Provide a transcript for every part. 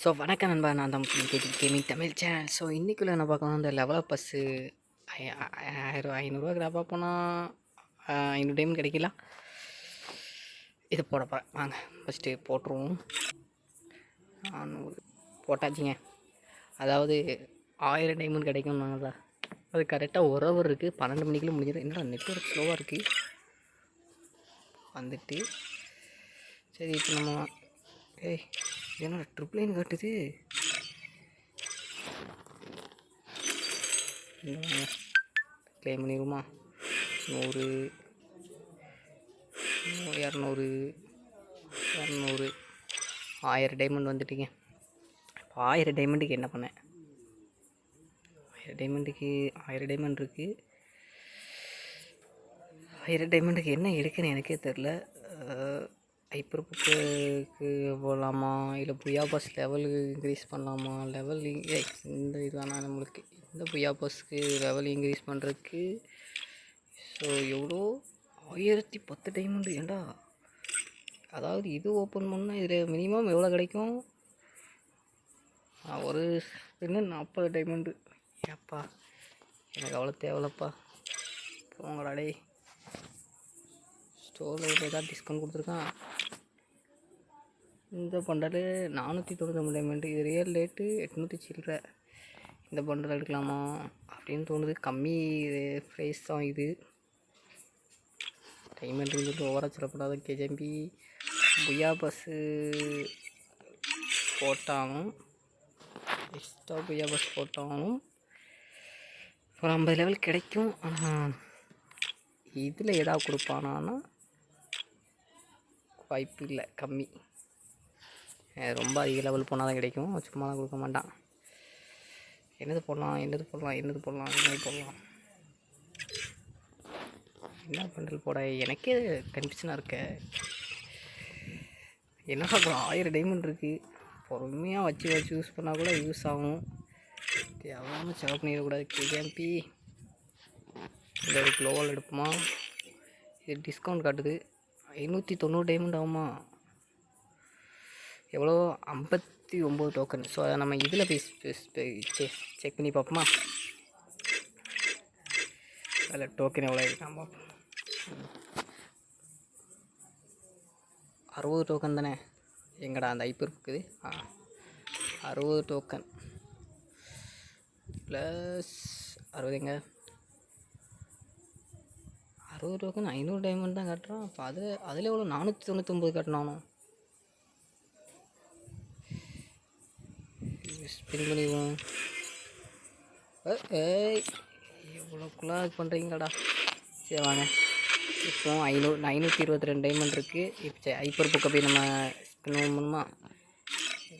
So வணக்கம் நண்பா. நான் தான் KG gaming Tamil channel so இன்றைக்குள்ள என்ன பார்க்கணும் இந்த லெவலப் பஸ்ஸு ஆயிரம் ஐநூறுரூவா கிராப்பாக போனால் ஐநூறு டைம் கிடைக்கலாம் இது போட போகிறேன் வாங்க ஃபஸ்ட்டு போட்டுருவோம். நானூறு. போட்டாச்சுங்க. அதாவது ஆயிரம் டைமண்ட் கிடைக்கும்னாங்களா அது கரெக்டாக ஒரு ஹவர் இருக்குது பன்னெண்டு மணிக்குள்ள முடிஞ்சிடும். என்னடா நெட்ஒர்க் ஸ்லோவாக இருக்குது வந்துட்டு சரி இப்போ நம்ம ஏய் என்னோட ட்ரிப் லைன் காட்டுது? க்ளைம் பண்ணிடுமா நூறு. இரநூறு. இரநூறு. ஆயிரம் டைமண்ட் வந்துட்டீங்க. இப்போ ஆயிரம் டைமண்டுக்கு என்ன பண்ணேன் ஆயிரம் டைமண்டுக்கு ஆயிரம் டைமண்ட் இருக்குது ஆயிரம் டைமண்டுக்கு என்ன எடுக்குன்னு எனக்கே தெரில ஹைப்பர் புக்குக்கு போகலாமா இல்லை புயா பாஸ் லெவலுக்கு இன்க்ரீஸ் பண்ணலாமா? லெவல் இந்த இதுதானா நம்மளுக்கு? இந்த புயா பாஸ்க்கு லெவல் இன்க்ரீஸ் பண்ணுறதுக்கு ஸோ எவ்வளோ ஆயிரத்தி பத்து டைமண்டு ஏண்டா? அதாவது இது ஓப்பன் பண்ணால் இதில் மினிமம் எவ்வளோ கிடைக்கும்? ஒரு இன்னும் நாற்பது டைமண்டு ஏப்பா எனக்கு அவ்வளோ தேவையில்லப்பா. போங்கடா டே ஸ்டோரில் ஏதாவது டிஸ்கவுண்ட் கொடுத்துருக்கான் இந்த பண்டல் நானூற்றி தொண்ணூத்தொம்பது டைமண்ட் இது ரியல் ரேட்டு எட்நூற்றி சில்லற. இந்த பண்டல் எடுக்கலாமா அப்படின்னு தோணுது. கம்மி ப்ரைஸ் தான் இது. டைமண்ட் சொல்லிட்டு ஓவராக சொல்லப்படாத கேஜம்பி புயா பஸ்ஸு போட்டாலும் எக்ஸ்ட்ரா புயா பஸ் போட்டாலும் ஒரு ஐம்பது லெவல் கிடைக்கும். ஆனால் இதில் ஏதாவது கொடுப்பானான்னா வாய்ப்பு இல்லை கம்மி. ரொம்ப அதிக லெவல் போனால் தான் கிடைக்கும் சும்மாலாம் கொடுக்க மாட்டான். என்னது போடலாம் என்னது போடலாம் என்னது போடலாம் என்னது போடலாம். என்ன பண்டல் போட? எனக்கே கன்ஃபியூஷனாக இருக்க. என்ன சொல்கிறோம் ஆயிரம் டைமண்ட் இருக்குது பொறுமையாக வச்சு வச்சு யூஸ் பண்ணால் கூட யூஸ் ஆகும். எவ்வளோ செலவு பண்ணிடக்கூடாது. கேஎம்பி இந்த ஒரு க்ளோவல் எடுப்போமா? இது டிஸ்கவுண்ட் காட்டுது. ஐநூற்றி தொண்ணூறு டைமண்ட் ஆகுமா? எவ்வளோ? ஐம்பத்தி ஒம்பது டோக்கன் ஸோ அதை நம்ம இதில் போய் செக் பண்ணி பார்ப்போமா? அதில் டோக்கன் எவ்வளோ இருக்கான் பார்ப்போம். அறுபது டோக்கன் தானே? எங்கடா அந்த ஐப்பு இருக்குது? ஆ அறுபது டோக்கன் ப்ளஸ் அறுபதுங்க அறுபது டோக்கன் ஐநூறு டைமண்ட் தான் கட்டுறோம் அப்போ அது அதில் எவ்வளோ? நானூற்றி தொண்ணூத்தொம்பது கட்டினானோ? ஸ்பின் பண்ணிடுவோம் ஏய் எவ்வளோக்குள்ளா இது பண்ணுறீங்களாடா சரி வாங்க. இப்போ ஐநூறு ஐநூற்றி இருபத்தி ரெண்டு டைமண்ட் இருக்குது இப்போ சரி ஐப்பர் புக்கை போய் நம்ம ஸ்பின் பண்ணணுமா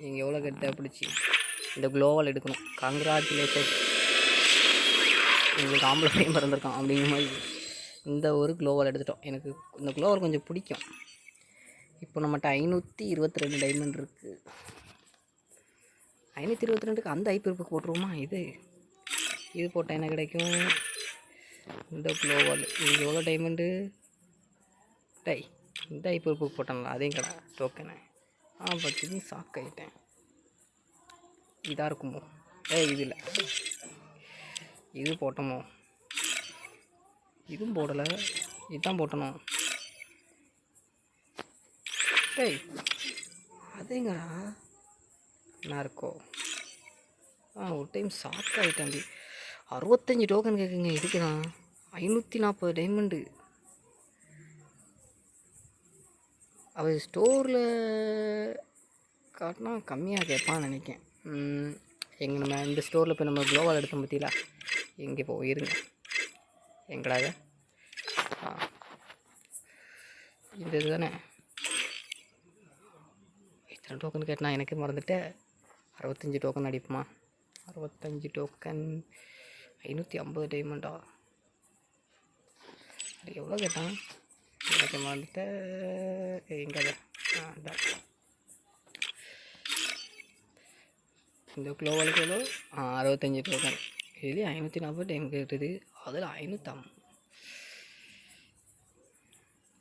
நீங்கள் எவ்வளோ கெட்ட பிடிச்சி இந்த க்ளோவால் எடுக்கணும். கங்க்ராச்சுலேஷன் உங்களுக்கு ஆம்பளை பையன் பிறந்திருக்கான் அப்படிங்கிற மாதிரி. இந்த ஒரு க்ளோவால் எடுத்துட்டோம். எனக்கு இந்த க்ளோவால் கொஞ்சம் பிடிக்கும். இப்போ நம்மகிட்ட ஐநூற்றி இருபத்தி ரெண்டு டைமண்ட் இருக்குது ஐநூற்றி இருபத்தி ரெண்டுக்கு அந்த ஐப்பிற்கு போட்டுருவோமா? இது. இது போட்டால் என்ன கிடைக்கும்? இந்த ப்ளோவால் இது எவ்வளோ டைமண்டு டை இந்த ஐப்பிற்கு போட்டேன்ல அதையும் கடை. டோக்கனு ஆ பத்து ஷாக் ஆகிட்டேன் இதாக இருக்குமோ? ஏ இது இல்லை. இது போட்டோமோ? இதுவும் போடலை. இதுதான் போட்டணும். டேய் அதேங்கடா என்ன இருக்கோ ஆ ஒரு டைம் ஷாக் ஆகிட்டேன் அறுபத்தஞ்சி டோக்கன் கேட்குங்க இதுக்கு தான் ஐநூற்றி நாற்பது டைமண்டு அவர் ஸ்டோரில் காட்டினா கம்மியாக கேட்பான்னு நினைக்கேன். எங்கே நம்ம இந்த ஸ்டோரில் போய் நம்ம க்ளோவால் எடுத்தோம் பற்றிலா எங்கே போயிருங்க. இருங்க எங்கடா இது? ஆ. இந்த இது தானே? இத்தனை டோக்கன் கேட்டினா எனக்கு மறந்துட்டேன் அறுபத்தஞ்சி டோக்கன் அடிப்போமா? அறுபத்தஞ்சி டோக்கன் ஐநூற்றி ஐம்பது டைமண்டா அது எவ்வளோ கேட்டான்? எனக்கு வந்துட்டு எங்கே ஆ இந்த. குளோவலுக்கு எவ்வளோ? ஆ அறுபத்தஞ்சி டோக்கன் இதுலேயே ஐநூற்றி நாற்பது டைம் கேட்டுது அதில் ஐநூற்றம்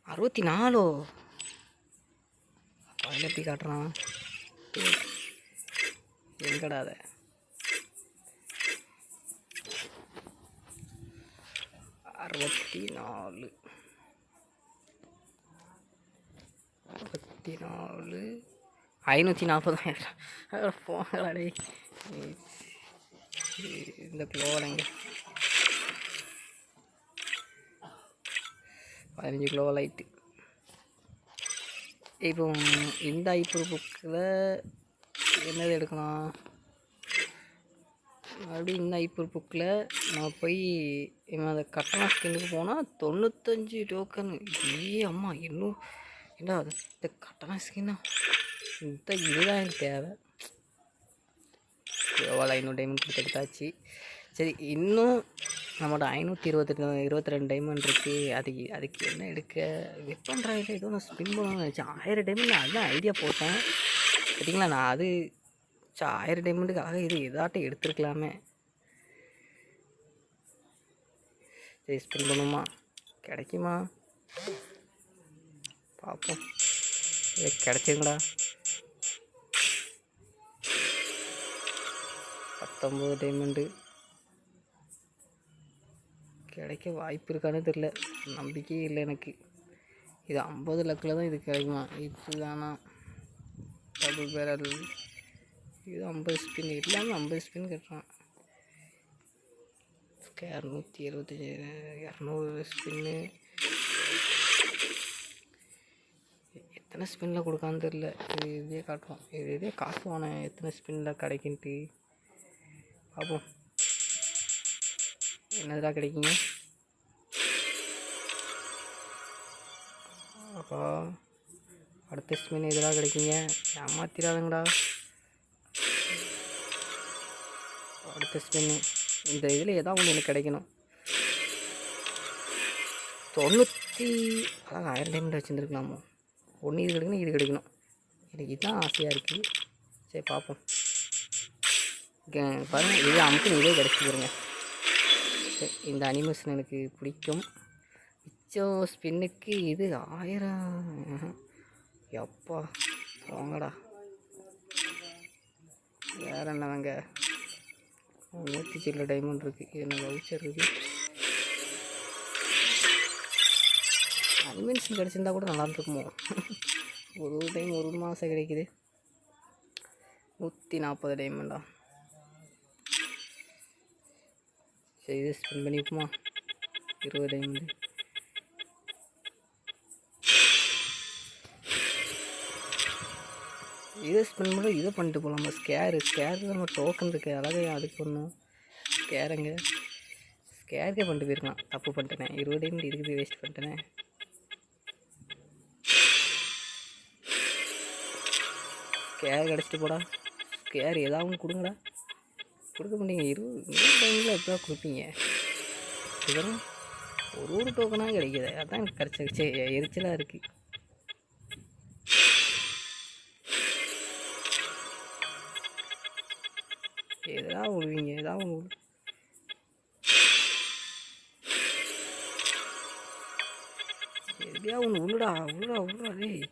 அறுபத்தி நாலோ? அதில் எப்படி காட்டுறான்? எங்கடா அதை அறுபத்தி நாலு அறுபத்தி நாலு ஐநூற்றி நாற்பதாயிரம் போங்களா இந்த குளோவலைங்க பதினஞ்சு கிலோ லைட்டு. இப்போ இந்த ஐப்பு புக்கில் என்னது எடுக்கலாம்? மறுபடியும் இந்த ஐப்பூர் புக்கில் நான் போய் இவன் அந்த கட்டண ஸ்கின்னுக்கு போனால் தொண்ணூத்தஞ்சு டோக்கன் ஏ அம்மா இன்னும் என்ன அது? இந்த கட்டண ஸ்கின்னா இந்த இதுதான் எனக்கு தேவை. எவ்வளோ ஐநூறு டைமண்ட் கொடுத்து எடுத்தாச்சு. சரி இன்னும் நம்மளோட ஐநூற்றி இருபத்தி இருபத்தி ரெண்டு டைமண்ட் இருக்குது அதுக்கு அதுக்கு என்ன எடுக்க? வெப்பன் ட்ராயில் ஏதோ நான் ஸ்பின் பண்ணணும்னு நினச்சேன். ஆயிரம் டைமண்ட் நான் அதுதான் ஐடியா போட்டேன். சரிங்களா நான் அது சே ஆயிரம் டைமண்டுக்காக இது எதாட்டும் எடுத்துருக்கலாமே. சரி ஸ்பின் பண்ணுமா? கிடைக்குமா? பார்ப்போம் ஏ கிடைச்சிருங்கடா பத்தொம்பது டைமண்டு கிடைக்க வாய்ப்பு இருக்கான்னு தெரில நம்பிக்கையே இல்லை எனக்கு. இது ஐம்பது லக்கில் தான் இது கிடைக்குமா? இதுதானா? Double barrel. இது ஐம்பது ஸ்பின் எல்லாமே ஐம்பது ஸ்பின் கட்டுறான். இரநூத்தி எழுபத்தஞ்சி இரநூறு ஸ்பின்னு எத்தனை ஸ்பின்னில் கொடுக்கான்னு தெரில இது இதே காட்டுவோம் இது இதே காட்டுவானே எத்தனை ஸ்பின்னில் கிடைக்குன்ட்டு. பார்ப்போம் என்னதுடா கிடைக்குங்க? அப்போ அடுத்த மீன் இதெல்லாம் கிடைக்குங்க? ஏமாத்திராதுங்கடா அடுத்த ஸ்பின்னு இந்த இதில் ஏதாவது ஒன்று எனக்கு கிடைக்கணும். தொண்ணூற்றி அதாவது ஆயிரம் டைமண்ட் வச்சுருந்துருக்கலாமோ? ஒன்று இது கிடைக்கணும் இது கிடைக்கணும். எனக்கு இதுதான் ஆசையாக இருக்குது சரி பார்ப்போம் பாருங்கள் இதே அமுக்கு இதே கிடச்சி சரி இந்த அனிமேஷன் எனக்கு பிடிக்கும். மிச்சம் ஸ்பின்னுக்கு இது ஆயிரம். எப்பா போங்கடா வேற என்னவங்க? நூற்றி சில்லு டைமண்ட் இருக்குது என்ன வவுச்சர் இருக்குது அனிமேஷன் கிடச்சிருந்தா கூட நல்லா இருந்திருக்குமோ? ஒரு டைம் ஒரு மாதம் கிடைக்குது. நூற்றி நாற்பது டைமண்டா சரி இது ஸ்பெண்ட் பண்ணிப்போமா? இருபது டைமண்டு இதை ஸ்பெண்ட் பண்ண இதை பண்ணிட்டு போகலாமா ஸ்கேரு ஸ்கேருக்கு நம்ம டோக்கன் இருக்குது அழகே அதுக்கு பண்ணும் ஸ்கேருங்க ஸ்கேருக்கே பண்ணிட்டு போயிருக்கலாம். தப்பு பண்ணிட்டேனே. இருபது டைம் இதுக்கு போய் வேஸ்ட் பண்ணிட்டேனே. ஸ்கேர் கிடச்சிட்டு போடா. ஸ்கேர் ஏதாவது ஒன்று கொடுங்கடா. கொடுக்க மாட்டீங்க. இருபது டைமில் எப்போ கொடுப்பீங்க? இதெல்லாம் ஒரு ஒரு டோக்கனாக கிடைக்கிது. அதான் எனக்கு எரிச்சலாக இருக்குது எதாவது விடுவீங்க ஏதாவது ஒன்று எப்படியா ஒன்று உள்ளடா உள்ளடா உள்ளுடா டேய்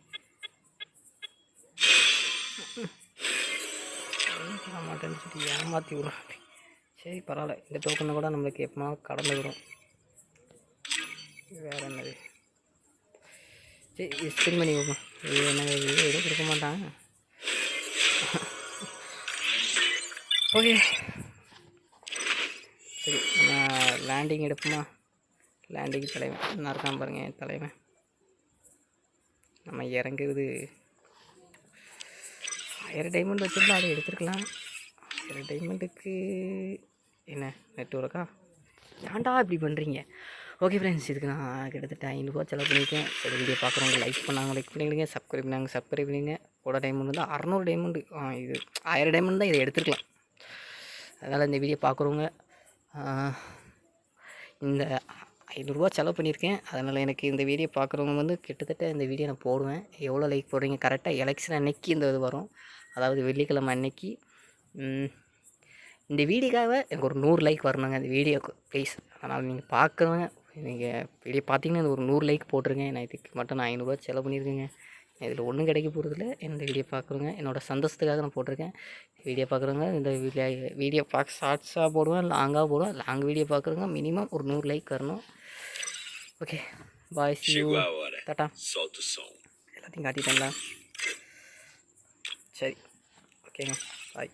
பண்ண மாட்டேன்னு சொல்லி ஏமாற்றி விட்றான் சரி பரவாயில்ல. இந்த டோக்கனை கூட நம்மளுக்கு எப்பமா கடந்து வரும். வேறு என்னது? சரி ஸ்பின் பண்ணி வைப்போம் இது என்ன இது எதுவும் கொடுக்க மாட்டான் ஓகே. சரி நம்ம லேண்டிங் எடுப்போமா? லேண்டிங் தலைவன். என்ன இருக்கான் பாருங்க என் தலைவன். நம்ம இறங்குறது. ஆயிரம் டைமண்ட் வச்சுருந்தா அதை எடுத்துருக்கலாம். ஆயிரம் டைமண்டுக்கு என்ன நெட்ஒர்க்கா ஏன்டா இப்படி பண்ணுறீங்க ஓகே ஃப்ரெண்ட்ஸ் இதுக்கு நான் கிட்டத்தட்ட ஐநூறுரூவா செலவு பண்ணியிருக்கேன். சரி வீடியோ பார்க்குறவங்க லைக் பண்ணாங்க லைக் பண்ணிவிடுங்க சப்ஸ்கிரைப் பண்ணாங்க சப்ஸ்கிரைப் பண்ணிடுங்க. கூட டைமண்ட் வந்து அறநூறு டைமண்டு இது ஆயிரம் டைமண்ட் தான் இதை எடுத்துருக்கலாம். அதனால் இந்த வீடியோ பார்க்குறவங்க இந்த ஐநூறுரூவா செலவு பண்ணியிருக்கேன். அதனால் எனக்கு இந்த வீடியோ பார்க்குறவங்க வந்து கிட்டத்தட்ட இந்த வீடியோ நான் போடுவேன். எவ்வளோ லைக் போடுறீங்க? கரெக்டாக எலெக்ஷன் அன்னைக்கு இந்த இது வரும். அதாவது வெள்ளிக்கிழமை அன்னைக்கு. இந்த வீடியோக்காக எனக்கு ஒரு நூறு லைக் வரணுங்க. அந்த வீடியோக்கு ப்ளீஸ் அதனால் நீங்கள் பார்க்குறவங்க நீங்கள் வீடியோ பார்த்தீங்கன்னா இந்த ஒரு நூறு லைக் போட்டுருங்க. நான் இதுக்கு மட்டும் நான் ஐநூறுரூவா செலவு பண்ணியிருக்கேங்க. இதில் ஒன்றும் கிடைக்க போகிறதில்ல என்னோட வீடியோ பார்க்குறவங்க என்னோட சந்தோஷத்துக்காக நான் போட்டிருக்கேன். வீடியோ பார்க்குறவங்க இந்த வீடியோ வீடியோ பார்க்க ஷார்ட்ஸாக போடுவேன் லாங்காக போடுவேன் லாங் வீடியோ பார்க்குறவங்க மினிமம் ஒரு நூறு லைக் வரணும். Okay bye see. டாட்டா. எல்லாத்தையும் காட்டிட்டேங்களா சரி ஓகேங்க. பாய்.